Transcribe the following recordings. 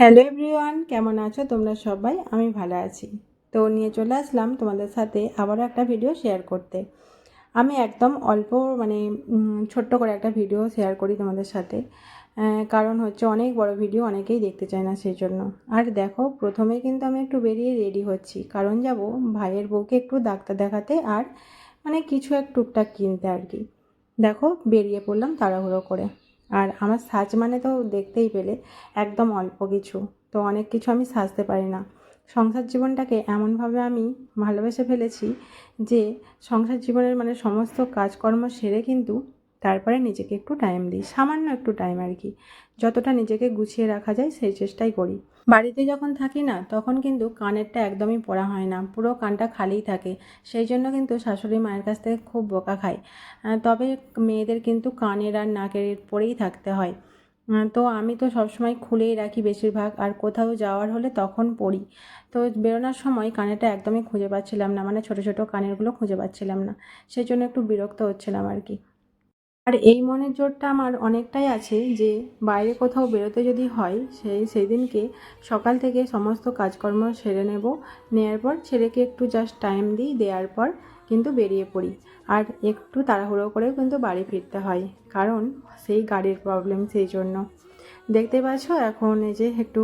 Hello everyone, কেমন আছো তোমরা সবাই? আমি ভালো আছি। তো নিয়ে চলে আসলাম তোমাদের সাথে আবারও একটা ভিডিও শেয়ার করতে। আমি একদম অল্প মানে ছোট্ট করে একটা ভিডিও শেয়ার করি তোমাদের সাথে। কারণ হচ্ছে অনেক বড় ভিডিও অনেকেই দেখতে চায় না সেই জন্য আর দেখো, প্রথমে কিন্তু আমি একটু বেরিয়ে রেডি হচ্ছি। কারণ যাব ভাইয়ের বউকে একটু ডাক্তার দেখাতে আর মানে কিছু এক টুকটাক কিনতে আর কি। দেখো, বেরিয়ে পড়লাম তাড়াহুড়ো করে। আর আমার সাজ মানে তো দেখতেই পেলে, একদম অল্প কিছু। তো অনেক কিছু আমি সাজতে পারি না। সংসার জীবনটাকে এমনভাবে আমি ভালোবেসে ফেলেছি যে সংসার জীবনের মানে সমস্ত কাজকর্ম সেরে কিন্তু তারপরে নিজেকে একটু টাইম দিই, সামান্য একটু টাইম আর কি। যতটা নিজেকে গুছিয়ে রাখা যায় সেই চেষ্টাই করি। বাড়িতে যখন থাকি না, তখন কিন্তু কানেরটা একদমই পড়া হয় না, পুরো কানটা খালিই থাকে। সেই জন্য কিন্তু শাশুড়ি মায়ের কাছ থেকে খুব বোকা খায়। তবে মেয়েদের কিন্তু কানের আর নাকের পরেই থাকতে হয়। তো আমি তো সবসময় খুলেই রাখি বেশিরভাগ, আর কোথাও যাওয়ার হলে তখন পড়ি। তো বেরোনোর সময় কানেরটা একদমই খুঁজে পাচ্ছিলাম না মানে ছোটো ছোটো কানেরগুলো খুঁজে পাচ্ছিলাম না। সেই জন্য একটু বিরক্ত হচ্ছিলাম আর কি। আর এই মনের জোরটা আমার অনেকটাই আছে যে বাইরে কোথাও বেরোতে যদি হয়, সেই সেই দিনকে সকাল থেকে সমস্ত কাজকর্ম সেরে নেব। নেওয়ার পর ছেলেকে একটু জাস্ট টাইম দিই, দেওয়ার পর কিন্তু বেরিয়ে পড়ি। আর একটু তাড়াহুড়ো করেও কিন্তু বাড়ি ফিরতে হয়, কারণ সেই গাড়ির প্রবলেম সেই জন্য। দেখতে পাচ্ছ? এখন এই যে একটু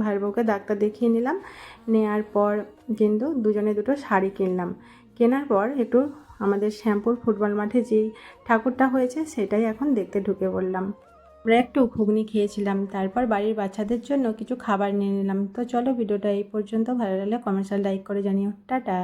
ভাইয়ের বউকে ডাক্তার দেখিয়ে নিলাম। নেওয়ার পর কিন্তু দুজনে দুটো শাড়ি কিনলাম। কেনার পর একটু আমাদের শ্যামপুর ফুটবল মাঠে যেই ঠাকুরটা হয়েছে, সেটাই এখন দেখতে ঢুকে পড়লাম। আমরা একটু ঘুগনি খেয়েছিলাম, তারপর বাড়ির বাচ্চাদের জন্য কিছু খাবার নিয়ে নিলাম। তো চলো ভিডিওটা এই পর্যন্ত, ভালো লাগলে কমেন্টস লাইক করে জানিও। টাটা!